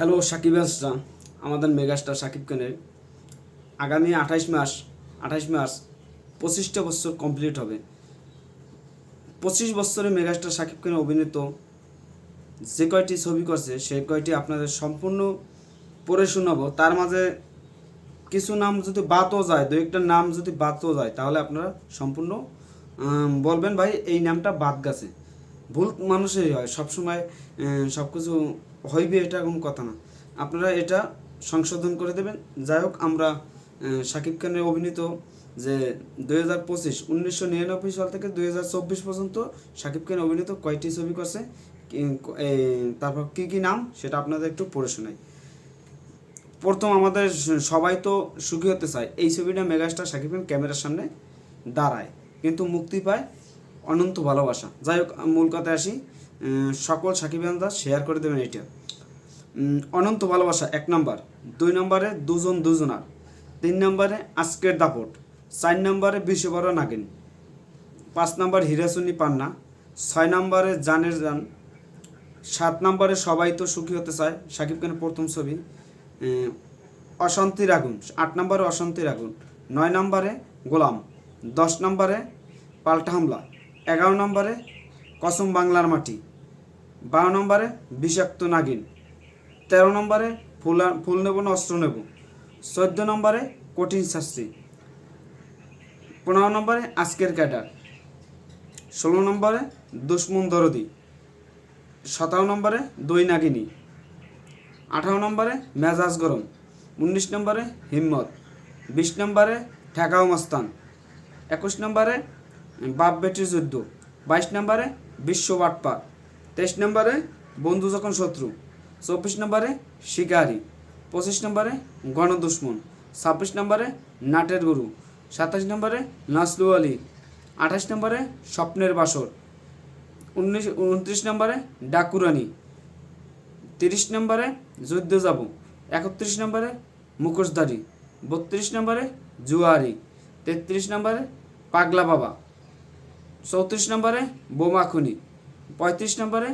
Hello Shakib হাসরা আমাদের megastar Shakib খানের আগামী আঠাইশ মাস আঠাইশ মাস পঁচিশটা বছর কমপ্লিট হবে। পঁচিশ বছরে মেগাস্টার সাকিব খানের অভিনীত যে কয়টি ছবি করছে সে কয়টি আপনাদের সম্পূর্ণ পড়ে শোনাবো। তার মাঝে কিছু নাম যদি বাদও যায়, দু একটা নাম যদি বাদও যায়, তাহলে আপনারা সম্পূর্ণ বলবেন ভাই, এই নামটা বাদ গেছে। ভুল মানুষেরই হয়। সবসময় সব কিছু হইবে এটা কোনো কথা না। আপনারা এটা সংশোধন করে দেবেন। যাই হোক, আমরা শাকিব খানের অভিনীত যে দুই হাজার পঁচিশ, উনিশশো নিরানব্বই সাল থেকে দুই হাজার চব্বিশ পর্যন্ত শাকিব খান অভিনীত কয়টি ছবি করছে তারপর কী কী নাম, সেটা আপনাদের একটু পড়ে শোনাই। প্রথম আমাদের সবাই তো সুখী হতে চায়, এই ছবিটা মেগাস্টার শাকিব খান ক্যামেরার সামনে দাঁড়ায়, কিন্তু মুক্তি পায় অনন্ত ভালোবাসা। যাই হোক, মূল কথায় আসি। সকল সাকিব খানদা শেয়ার করে দেবেন এটা অনন্ত ভালোবাসা, এক নম্বর। দুই নম্বরে দুজন দুজনার। তিন নম্বরে আজকের দাপট। চার নম্বরে বিশ্ববর নাগিন। পাঁচ নম্বর হিরাসুনি পান্না। ছয় নম্বরে জানের জান। সাত নম্বরে সবাই তো সুখী হতে চায়, সাকিব খানের প্রথম ছবি। অশান্তির আগুন আট নম্বরে অশান্তির আগুন নয় নম্বরে গোলাম। দশ নম্বরে পাল্টা হামলা। এগারো নম্বরে কসম বাংলার মাটি। বারো নম্বরে বিষাক্ত নাগিন, তেরো নম্বরে ফুলা, ফুল নেব না অস্ত্র নেব, চোদ্দ নম্বরে কঠিন শাস্তি, পনেরো নম্বরে আজকের ক্যাডার, ষোলো নম্বরে দুশ্মন দরদি, সতেরো নম্বরে দই নাগিনী, আঠারো নম্বরে মেজাজ গরম, উনিশ নম্বরে হিম্মত, বিশ নম্বরে ঠেকাও মস্তান, একুশ নম্বরে বাপ বেটির যুদ্ধ, বাইশ নম্বরে বিশ্ব বাটপা তেইশ নম্বরে বন্ধু যখন শত্রু, চব্বিশ নম্বরে শিকারি, পঁচিশ নম্বরে গণদুশ্মন, ছাব্বিশ নম্বরে নাটের গুরু, সাতাশ নম্বরে নাসলু আলী, আঠাশ নম্বরে স্বপ্নের বাসর, উনিশ, উনত্রিশ নম্বরে ডাকুরানি, তিরিশ নম্বরে যুদ্ধ যাব, একত্রিশ নম্বরে মুখোশধারী, বত্রিশ নম্বরে জুয়ারি, তেত্রিশ নম্বরে পাগলা বাবা, চৌত্রিশ নম্বরে বোমা খুনি। পঁয়ত্রিশ নম্বরে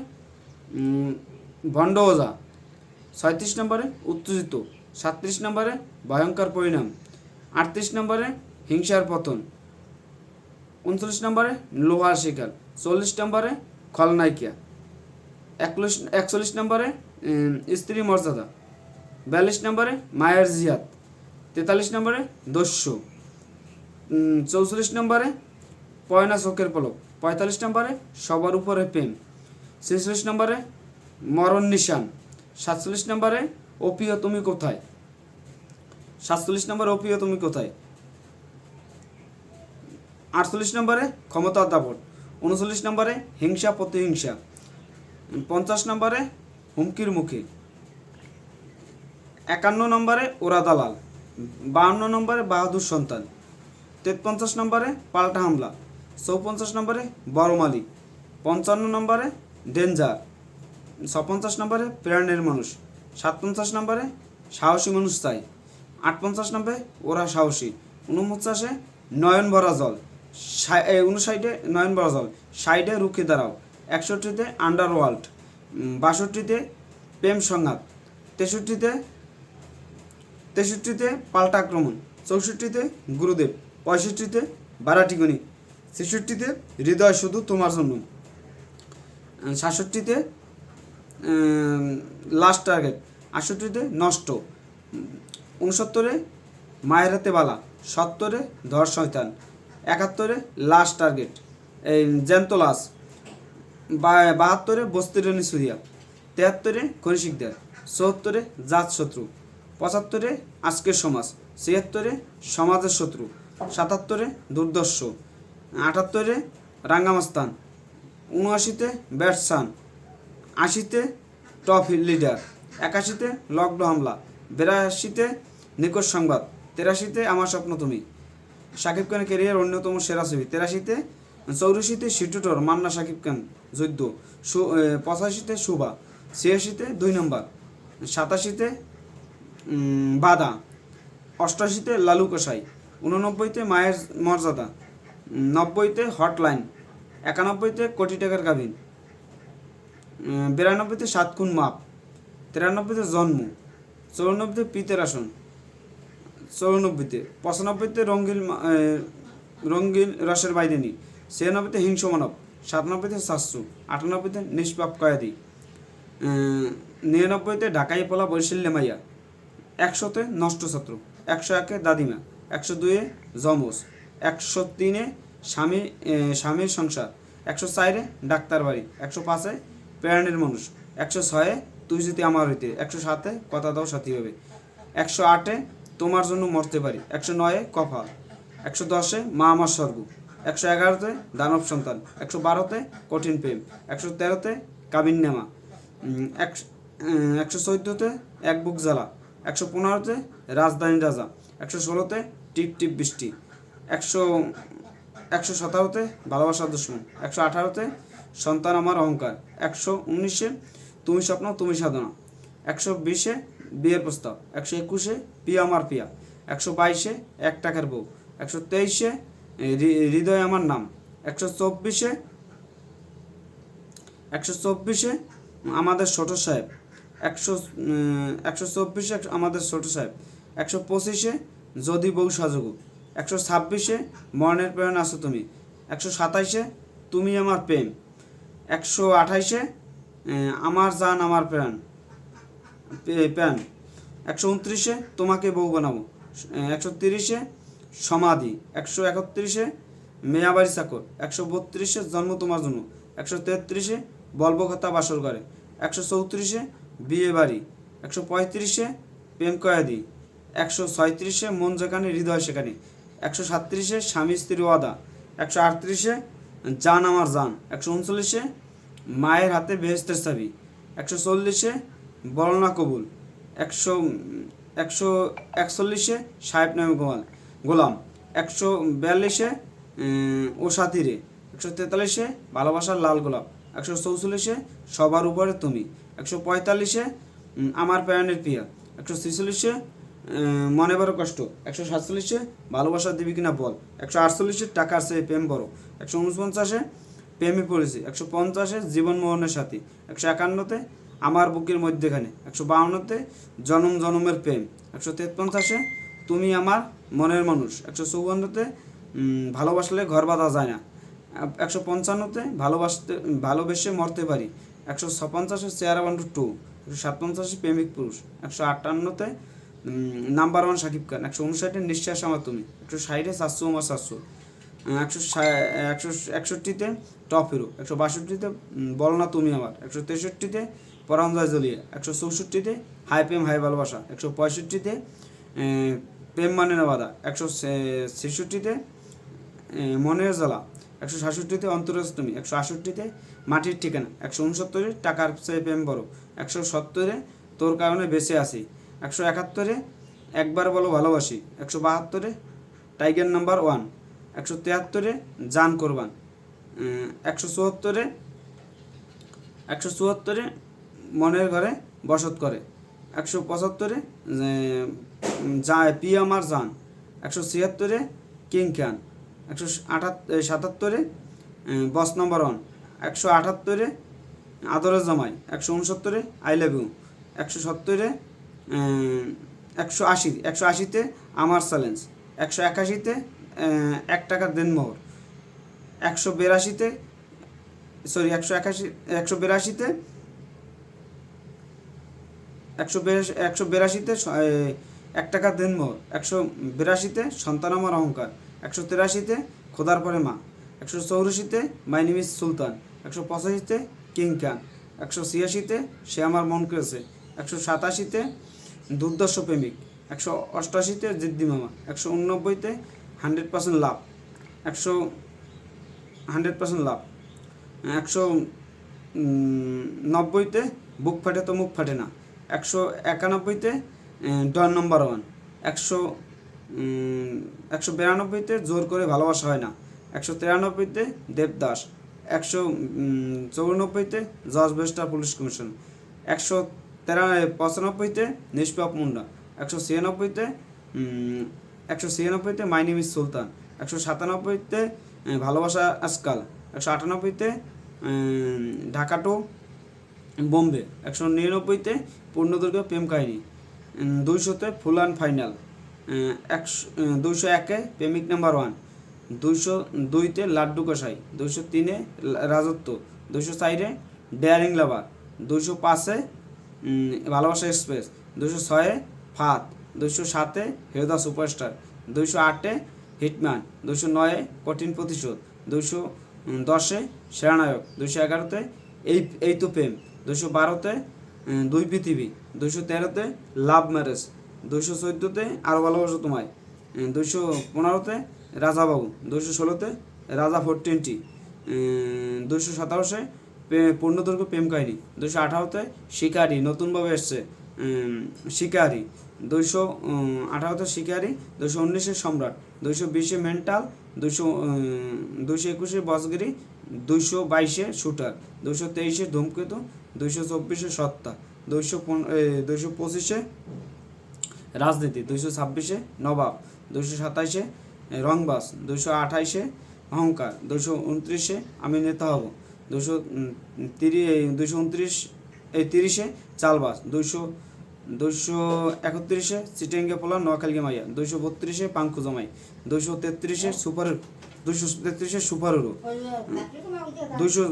ভণ্ড ওজা ছয়ত্রিশ নম্বরে উত্তেজিত, সাতত্রিশ নম্বরে ভয়ঙ্কর পরিণাম, আটত্রিশ নম্বরে হিংসার পতন, উনচল্লিশ নম্বরে লোহার শিকার, চল্লিশ নম্বরে খলনায়িকা, একচল্লিশ একচল্লিশ নম্বরে স্ত্রী মর্যাদা, বিয়াল্লিশ নম্বরে মায়ের জিয়াদ তেতাল্লিশ নম্বরে দস্যু চৌচল্লিশ নম্বরে পয়না চোখের পলক পঁয়তাল্লিশ নম্বরে সবার উপরে প্রেম। ছেচল্লিশ নম্বরে মরণ নিশান। সাতচল্লিশ নম্বরে ওপিও তুমি কোথায়? সাতচল্লিশ নম্বরে ওপিও তুমি কোথায়? আটচল্লিশ নম্বরে ক্ষমতা দাপট উনচল্লিশ নম্বরে হিংসা প্রতিহিংসা। পঞ্চাশ নম্বরে হুমকির মুখে। একান্ন নম্বরে ওরা দালাল। বাহান্ন নম্বরে বাহাদুর সন্তান। তেপঞ্চাশ নম্বরে পাল্টা হামলা। চৌপঞ্চাশ নম্বরে বড় মালিক পঞ্চান্ন নম্বরে ডেঞ্জার, ছপঞ্চাশ নম্বরে প্রাণের মানুষ, সাতপঞ্চাশ নম্বরে সাহসী মানুষ চাই, আটপঞ্চাশ নম্বরে ওরা সাহসী, উনপঞ্চাশে নয়ন ভরা জল উনষাটে নয়ন ভরা জল, ষাটে রুখে দাঁড়াও, একষট্টিতে আন্ডারওয়ার্ল্ড বাষট্টিতে প্রেম সংঘাত, তেষট্টিতে তেষট্টিতে পাল্টা আক্রমণ, চৌষট্টিতে গুরুদেব, পঁয়ষট্টিতে বারাটিগণি ছেষট্টিতে হৃদয় শুধু তোমার জন্য। সাতষট্টিতে লাস্ট টার্গেট আটষট্টিতে নষ্ট। উনসত্তরে মায়ের হাতে বালা। সত্তরে ধর শয়তান। একাত্তরে লাস্ট টার্গেট এই জ্যান্ত বাহাত্তরে বস্তিরানি সুরিয়া। তেহাত্তরে খনিশিকদার। চুয়াত্তরে জাত শত্রু। পঁচাত্তরে আজকের সমাজ। ছিয়াত্তরে সমাজের শত্রু। সাতাত্তরে দুর্দর্শ। আটাত্তরে রাঙ্গামাস্তান, উনআশিতে ব্যাটসান আশিতে টপ লিডার, একাশিতে লকড হামলা, বিরাশিতে নিকট সংবাদ, তেরাশিতে আমার স্বপ্ন তুমি, শাকিব খানের ক্যারিয়ার অন্যতম সেরা ছবি, তেরাশিতে চৌরাশিতে সিটুটর মান্না শাকিব খান যুদ্ধ পঁচাশিতে সুবা ছিয়াশিতে দুই নম্বর, সাতাশিতে বাদা, অষ্টাশিতে লালু কসাই, উননব্বইতে মায়ের মর্যাদা নব্বইতে হটলাইন, একানব্বইতে কোটি টাকার গাভিন বিরানব্বইতে সাত খুন মাপ, তিরানব্বইতে জন্ম, চৌরানব্বইতে পিতের আসন, চৌরানব্বইতে, পঁচানব্বইতে রঙ্গিল রঙ্গিল রসের বাইদিনী, ছিয়ানব্বইতে হিংস মানব, সাতানব্বইতে শাস্ত্রু, আটানব্বইতে নিষ্পাপ কয়াদি নিরানব্বইতে ঢাকাই পোলা বরিশাল্য মাইয়া, একশোতে নষ্ট ছাত্র একশো একে দাদিমা, একশো দুয়ে জমজ একশো তিনে স্বামী স্বামীর সংসার, একশো চারে ডাক্তার বাড়ি, একশো পাঁচে প্রাণের মানুষ, একশো ছয়ে তুই যদি আমার হইতে, একশো সাতে কথা দাও সাথী হবে, একশো আটে তোমার জন্য মরতে পারি, একশো নয়ে কপাল, একশো দশে মা আমার স্বর্গ, একশো এগারোতে দানব সন্তান, একশো বারোতে কঠিন প্রেম, একশো তেরোতে কাবিননামা একশো চোদ্দোতে এক বুক জ্বালা, একশো পনেরোতে রাজধানী রাজা, একশো ষোলোতে টিপ টিপ বৃষ্টি একশো একশো সতেরোতে ভালোবাসার দুশ্মন, একশো আঠারোতে সন্তান আমার অহংকার, একশো উনিশে তুমি স্বপ্ন, তুমি সাধনা, একশো বিশে বিয়ের প্রস্তাব, একশো একুশে পিয়া আমার পিয়া, একশো বাইশে এক টাকার বউ, একশো তেইশে হৃদয় আমার নাম, একশো চব্বিশে একশো চব্বিশে আমাদের ছোট সাহেব, একশো একশো চব্বিশে আমাদের ছোট সাহেব, একশো পঁচিশে যদি বউ সাজগু একশো ছাব্বিশে মরণের প্রেরণ আছো তুমি। একশো সাতাইশে তুমি আমার প্রেম। একশো আঠাইশে আমার জান আমার প্রাণ। পে- প্যান একশো উনত্রিশে তোমাকে বউ বানাবো। একশো তিরিশে সমাধি। একশো একত্রিশে মেয়াবাড়ি চাকর। একশো বত্রিশে জন্ম তোমার জন্য। একশো তেত্রিশে বলবকথা বাসর করে একশো চৌত্রিশে বিয়ে বাড়ি একশো পঁয়ত্রিশে প্রেম কয়াদি। একশো ছয়ত্রিশে মন যেখানে, হৃদয় সেখানে। একশো সাতত্রিশে স্বামী স্ত্রী ওয়াদা, একশো আটত্রিশে জান আমার জান, একশো উনচল্লিশে মায়ের হাতে বেহেস্তের চাবি, একশো চল্লিশে বলনা কবুল, একশো একশো একচল্লিশে সাহেব নামে গোয়াল, গোলাম, একশো বিয়াল্লিশে ও সাথীরে, একশো তেতাল্লিশে ভালোবাসার লাল গোলাপ, একশো চৌচল্লিশে সবার উপরে তুমি, একশো পঁয়তাল্লিশে আমার প্রাণের পিয়া, একশো ছেচল্লিশে মনে বড় কষ্ট। একশো সাতচল্লিশে ভালোবাসা দিবি কিনা বল। একশো আটচল্লিশে টাকার চেয়ে প্রেম বড়। একশো উনপঞ্চাশে প্রেমে পড়েছি। একশো পঞ্চাশে জীবন মোহনের সাথী। একশো একান্নতে আমার বুকের মধ্যেখানে। একশো বাউন্নতে জনম জনমের প্রেম। একশো তেপঞ্চাশে তুমি আমার মনের মানুষ। একশো চৌবান্নতে ভালোবাসলে ঘর বাঁধা যায় না। একশো পঞ্চান্নতে ভালোবাসতে, ভালোবেসে মরতে পারি। একশো ছপঞ্চাশে চেয়ার ওয়ান টু। একশো সাতপঞ্চাশে প্রেমিক পুরুষ। একশো আটান্নতে নাম্বার ওয়ান সাকিব খান। একশো উনষাটে নিঃশ্বাস আমার তুমি। একশো ষাটে সাতশো আমার সাতশো। একশো একশো একষট্টিতে টপ হিরো একশো বাষট্টিতে বল না তুমি আমার। একশো তেষট্টিতে পরামজয় জলিয়ে। একশো চৌষট্টিতে হাই প্রেম, হাই ভালোবাসা। একশো পঁয়ষট্টিতে প্রেম মানে না বাধা। একশো ছেষট্টিতে মনের জ্বালা। একশো সাতষট্টিতে অন্তরস্তমী একশো আষট্টিতে মাটির ঠিকানা। একশো উনসত্তরে টাকার চেয়ে প্রেম বড়। একশো সত্তরে তোর কারণে বেঁচে আছি। একশো একাত্তরে, একবার বলো ভালোবাসি। একশো বাহাত্তরে, টাইগার নাম্বার ওয়ান। একশো তেহাত্তরে, জান কোরবান। একশো চুয়াত্তরে একশো চুয়াত্তরে, মনের ঘরে বসত করে। একশো পঁচাত্তরে, যা পি আমার জান। একশো ছিয়াত্তরে, কিং খান। একশো আঠাত, সাতাত্তরে বস নাম্বার ওয়ান। একশো আটাত্তরে আদরের জামাই। একশো উনসত্তরে, আই লাভ ইউ। একশো সত্তরে একশো আশি, একশো আশিতে আমার চ্যালেঞ্জ একশো একাশিতে এক টাকার দেনমোহর একশো বিরাশিতে সরি একশো একাশি, একশো বিরাশিতে, একশো একশো বিরাশিতে এক টাকা দেনমোহর একশো বিরাশিতে, সন্তান আমার অহংকার, একশো তিরাশিতে, খোদার পরে মা, একশো চৌরাশিতে মাই সুলতান, একশো পঁচাশিতে, কিং খান, একশো ছিয়াশিতে, সে আমার মন করেছে, একশো সাতাশিতে দুর্দর্শ প্রেমিক। একশো অষ্টাশিতে জিদ্দি মামা, একশো উননব্বইতে হান্ড্রেড পার্সেন্ট লাভ, একশো হান্ড্রেড পার্সেন্ট লাভ, একশো নব্বইতে বুক ফাটে তো মুখ ফাটে না, একশো একানব্বইতে ডন নম্বর ওয়ান, একশো একশো বিরানব্বইতে জোর করে ভালোবাসা হয় না, একশো তিরানব্বইতে দেবদাস একশো চৌরানব্বইতে জজ বেস্টার পুলিশ কমিশন, একশো তেরা, পঁচানব্বইতে নিষ্পাপ মুন্ডা, একশো ছিয়ানব্বইতে একশো ছিয়ানব্বইতে মাই নেম ইজ সুলতান, একশো সাতানব্বইতে ভালোবাসা আজকাল, একশো আটানব্বইতে ঢাকা টু বোম্বে, একশো নিরানব্বইতে পূর্ণদৈর্ঘ্য প্রেম কাহিনী দুইশোতে ফুল অ্যান্ড ফাইনাল একশো দুইশো একে প্রেমিক নাম্বার ওয়ান, দুইশো দুইতে লাড্ডু কষাই দুইশো তিনে রাজত্ব, দুইশো চাইরে ডেয়ারিং লাভার, দুইশো পাঁচে ভালোবাসা এক্সপ্রেস দুশো ছয়ে ফাত দুশো সাতে হেরদা সুপারস্টার দুইশো আটে হিটম্যান দুশো নয়ে কঠিন প্রতিশোধ দুশো দশে সেরানায়ক দুশো এগারোতে এই এই তো প্রেম দুশো বারোতে দুই পৃথিবী দুশো তেরোতে লাভ ম্যারেজ দুশো চোদ্দোতে আরও ভালোবাসো তোমায় দুশো পনেরোতে রাজাবাবু দুশো ষোলোতে রাজা ফোর টোয়েন্টি দুইশো সতেরোশে পূর্ণদৈর্ঘ্য প্রেম কাহিনী দুইশো আঠারোতে শিকারি নতুনভাবে এসছে শিকারি। দুইশো আঠারোতে শিকারি দুইশো উনিশে সম্রাট দুইশো বিশে মেন্টাল দুইশো দুইশো একুশে বসগিরি দুইশো বাইশে শুটার দুইশো তেইশে ধূমকেতু দুইশো চব্বিশে সত্তা এ, দুইশো পঁচিশে রাজনীতি দুইশো ছাব্বিশে নবাব দুইশো সাতাইশে রংবাস দুইশো আঠাইশে অহংকার দুইশো উনত্রিশে আমি নেতা হব। দুইশো তিরিশ উনত্রিশ, এই তিরিশে চালবাস দুইশো দুইশো একত্রিশে চিটেঙ্গে পোলা নোয়াখালী মাইয়া দুইশো বত্রিশে পাঙ্কু জমাই দুইশো তেত্রিশে সুপার দুইশো তেত্রিশে সুপার হিরো দুইশো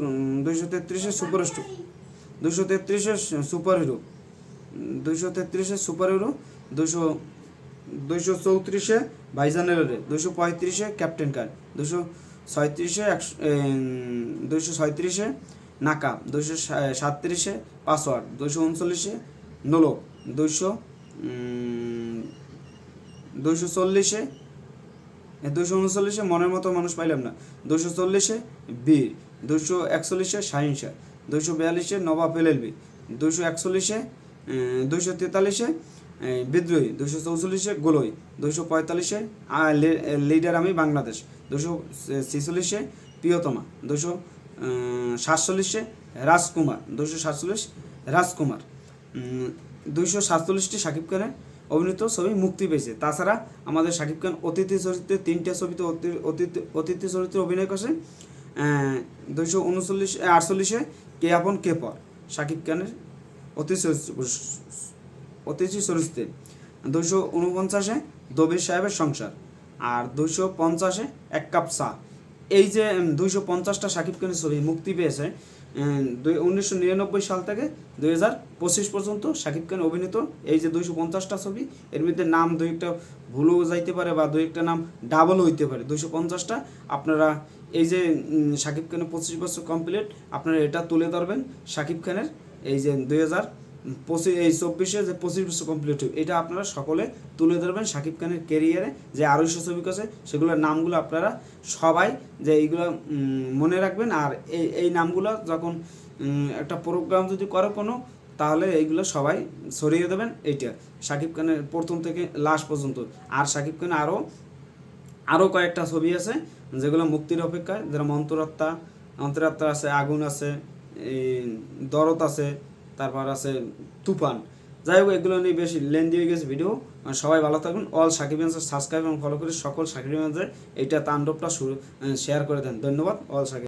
দুইশো তেত্রিশে সুপার স্টো- দুইশো তেত্রিশে সুপার হিরো দুইশো তেত্রিশে সুপার হিরো দুইশো দুইশো চৌত্রিশে ভাইজানের দুইশো পঁয়ত্রিশে ক্যাপ্টেন কার দুইশো ছয়ত্রিশে, একশো দুইশো ছয়ত্রিশে নাকা, দুইশো সাতত্রিশে পাসওয়ার্ড, দুইশো উনচল্লিশে নোলো, দুইশো দুইশো চল্লিশে দুশো উনচল্লিশে মনের মতো মানুষ পাইলাম না। দুশো চল্লিশে বীর দুশো একচল্লিশে শাহিনশা দুশো বিয়াল্লিশে নবাব এলএলবি দুশো একচল্লিশে দুশো তেতাল্লিশে বিদ্রোহী দুশো চৌচল্লিশে গোলই দুশো পঁয়তাল্লিশে লিডার আমি বাংলাদেশ দুশো ছেচল্লিশে প্রিয়তমা দুশো সাতচল্লিশে রাজকুমার দুশো সাতচল্লিশ রাজকুমার। দুইশো সাতচল্লিশটি শাকিব খানের অভিনীত ছবি মুক্তি পেয়েছে। তাছাড়া আমাদের শাকিব খান অতিথি চরিত্রে তিনটা ছবিতে অতি- অতিথি অতিথি চরিত্রে অভিনয় করছে দুইশো উনচল্লিশ আটচল্লিশে কে আপন কে পর শাকিব খানের অতিথি অতিথি চরিত্রে দুইশো উনপঞ্চাশে দবির সাহেবের সংসার আর দুইশো পঞ্চাশে এক কাপ চা। এই যে দুইশো পঞ্চাশটা শাকিব খানের ছবি মুক্তি পেয়েছে উনিশশো নিরানব্বই সাল থেকে দুই হাজার পঁচিশ পর্যন্ত শাকিব খান অভিনীত এই যে দুইশো পঞ্চাশটা ছবি, এর মধ্যে নাম দুই একটা ভুলও যাইতে পারে বা দুই একটা নাম ডাবল হইতে পারে। দুইশো পঞ্চাশটা আপনারা এই যে শাকিব খানের পঁচিশ বছর কমপ্লিট আপনারা এটা তুলে ধরবেন শাকিব খানের এই যে দুই হাজার পঁচিশ এই চব্বিশে যে পঁচিশ বছর কমপ্লিট হবে এটা আপনারা সকলে তুলে ধরবেন শাকিব খানের কেরিয়ারে যে আড়াইশো ছবি আছে সেগুলোর নামগুলো আপনারা সবাই যে এইগুলো মনে রাখবেন। আর এই এই নামগুলো যখন একটা প্রোগ্রাম যদি করে কোনো, তাহলে এইগুলো সবাই ছড়িয়ে দেবেন, এইটা। শাকিব খানের প্রথম থেকে লাস্ট পর্যন্ত। আর শাকিব খান আরও আরও কয়েকটা ছবি আছে, যেগুলো মুক্তির অপেক্ষায় যেরকম অন্তরাত্মা অন্তরাত্মা আছে, আগুন আছে দরদ আছে তারপর আছে তুফান। যাই হোক, এগুলো নিয়ে বেশি লেন্দি হয়ে গেছে ভিডিও সবাই ভালো থাকবেন। অল সাকিব সাবস্ক্রাইব এবং ফলো করে সকল সাকিব এইটা তাণ্ডবটা শুরু শেয়ার করে দেন। ধন্যবাদ। অল সাকিব